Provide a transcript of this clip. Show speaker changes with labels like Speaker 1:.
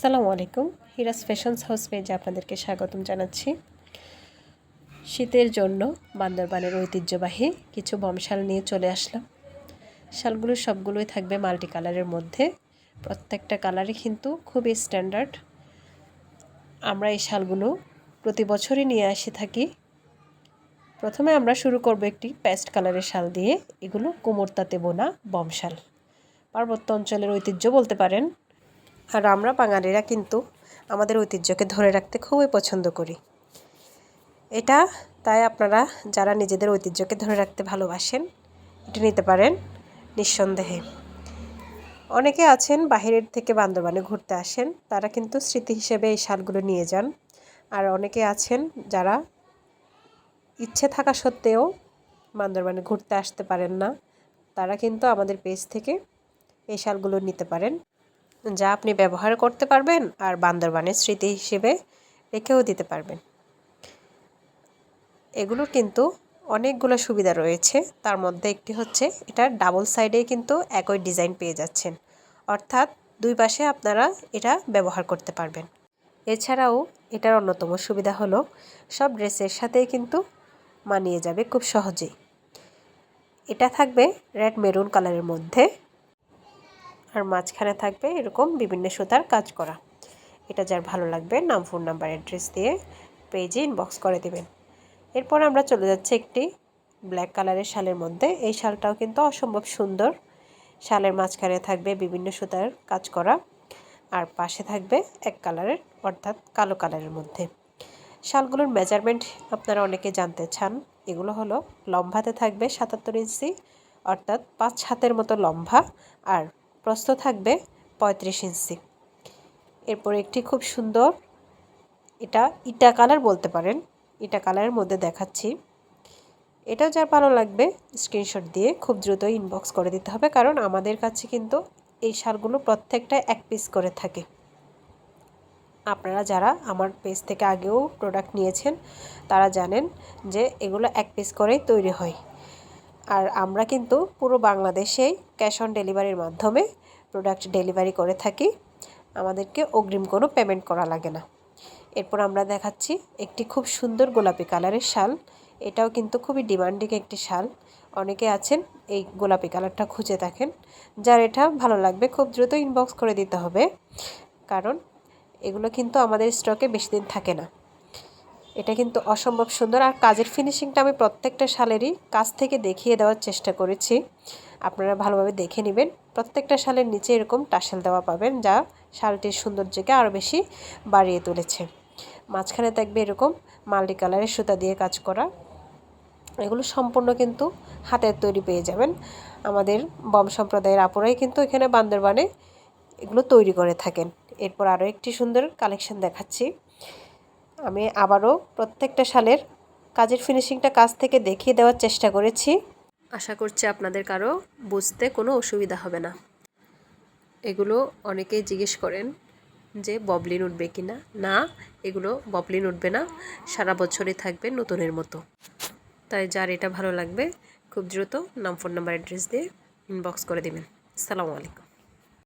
Speaker 1: আসসালামু আলাইকুম। হিরাস fashions house পেজে আপনাদেরকে স্বাগতম জানাচ্ছি। শীতের জন্য বান্দরবানের ঐতিহ্যবাহী কিছু বমশাল নিয়ে চলে আসলাম। শালগুলো সবগুলোই থাকবে মাল্টি কালারের মধ্যে। প্রত্যেকটা কালারই কিন্তু খুবই স্ট্যান্ডার্ড আমরা এই শালগুলো প্রতি বছরই নিয়ে আসে থাকি। প্রথমে আমরা শুরু করব একটি পেস্ট কালারের শাল দিয়ে। এগুলো কোমরতাতে বোনা বমশাল পার্বত্য অঞ্চলের ঐতিহ্য বলতে পারেন। আর আমরা বাঙালিরা কিন্তু আমাদের ঐতিহ্যকে ধরে রাখতে খুবই পছন্দ করি। এটা তাই আপনারা যারা নিজেদের ঐতিহ্যকে ধরে রাখতে ভালোবাসেন, এটা নিতে পারেন নিঃসন্দেহে। অনেকে আছেন, বাহিরের থেকে বান্দরবানে ঘুরতে আসেন, তারা কিন্তু স্মৃতি হিসেবে এই শালগুলো নিয়ে যান। আর অনেকে আছেন যারা ইচ্ছে থাকা সত্ত্বেও বান্দরবানে ঘুরতে আসতে পারেন না, তারা কিন্তু আমাদের পেজ থেকে এই শালগুলো নিতে পারেন। যা আপনি ব্যবহার করতে পারবেন আর বান্দরবানের স্মৃতি হিসেবে রেখেও দিতে পারবেন। এগুলোর কিন্তু অনেকগুলো সুবিধা রয়েছে। তার মধ্যে একটি হচ্ছে, এটা ডাবল সাইডে কিন্তু একই ডিজাইন পেয়ে যাচ্ছেন। অর্থাৎ দুই পাশে আপনারা এটা ব্যবহার করতে পারবেন। এছাড়াও এটার অন্যতম সুবিধা হলো, সব ড্রেসের সাথেই কিন্তু মানিয়ে যাবে খুব সহজেই। এটা থাকবে রেড মেরুন কালারের মধ্যে। আর মাঝখানে থাকবে এরকম বিভিন্ন সুতার কাজ করা। এটা যার ভালো লাগবে, নাম ফোন নাম্বার অ্যাড্রেস দিয়ে পেজে ইনবক্স করে দেবেন। এরপর আমরা চলে যাচ্ছি একটি ব্ল্যাক কালারের শালের মধ্যে। এই শালটাও কিন্তু অসম্ভব সুন্দর। শালের মাঝখানে থাকবে বিভিন্ন সুতার কাজ করা। আর পাশে থাকবে এক কালারের অর্থাৎ কালো কালারের মধ্যে। শালগুলোর মেজারমেন্ট আপনারা অনেকে জানতে চান। এগুলো হলো লম্বাতে থাকবে সাতাত্তর ইঞ্চি, অর্থাৎ পাঁচ হাতের মতো লম্বা। আর প্রস্থ থাকবে পঁয়ত্রিশ ইঞ্চি। এরপর একটি খুব সুন্দর, এটা ইটা কালার বলতে পারেন, ইটা কালারের মধ্যে দেখাচ্ছি। এটা যার ভালো লাগবে, স্ক্রিনশট দিয়ে খুব দ্রুত ইনবক্স করে দিতে হবে, কারণ আমাদের কাছে কিন্তু এই শালগুলো প্রত্যেকটা এক পিস করে থাকে। আপনারা যারা আমার পেজ থেকে আগেও প্রোডাক্ট নিয়েছেন, তারা জানেন যে এগুলো এক পিস করেই তৈরি হয়। আর আমরা কিন্তু পুরো বাংলাদেশেই ক্যাশ অন ডেলিভারির মাধ্যমে প্রোডাক্ট ডেলিভারি করে থাকি। আমাদেরকে অগ্রিম কোনো পেমেন্ট করা লাগে না। এরপর আমরা দেখাচ্ছি একটি খুব সুন্দর গোলাপি কালারের শাল। এটাও কিন্তু খুবই ডিমান্ডিং একটি শাল। অনেকে আছেন, এই গোলাপি কালারটা খুঁজে থাকেন যার এটা ভালো লাগবে খুব দ্রুত ইনবক্স করে দিতে হবে। কারণ এগুলো কিন্তু আমাদের স্টকে বেশি দিন থাকে না। এটা কিন্তু অসম্ভব সুন্দর। আর কাজের ফিনিশিংটা আমি প্রত্যেকটা শালেরই কাছ থেকে দেখিয়ে দেওয়ার চেষ্টা করেছি। আপনারা ভালোভাবে দেখে নেবেন। প্রত্যেকটা শালের নিচে এরকম টাসেল দেওয়া পাবেন, যা শালটির সৌন্দর্যকে আরও বেশি বাড়িয়ে তুলেছে। মাঝখানে থাকবে এরকম মাল্টি কালারের সুতা দিয়ে কাজ করা। এগুলো সম্পূর্ণ কিন্তু হাতের তৈরি পেয়ে যাবেন। আমাদের বম সম্প্রদায়ের আপুরাই কিন্তু এখানে বান্দরবানে এগুলো তৈরি করে থাকেন। এরপর আরও একটি সুন্দর কালেকশন দেখাচ্ছি। আমি আবারও প্রত্যেকটা শালের কাজের ফিনিশিংটা কাজ থেকে দেখিয়ে দেওয়ার চেষ্টা করেছি। আশা করছি আপনাদের কারও বুঝতে কোনো অসুবিধা হবে না। এগুলো অনেকেই জিজ্ঞেস করেন যে, ববলিন উঠবে কি না? না, এগুলো ববলিন উঠবে না। সারা বছরই থাকবে নতুনের মতো। তাই যার এটা ভালো লাগবে, খুব দ্রুত নাম ফোন নাম্বার অ্যাড্রেস দিয়ে ইনবক্স করে দেবেন। আসসালামু আলাইকুম।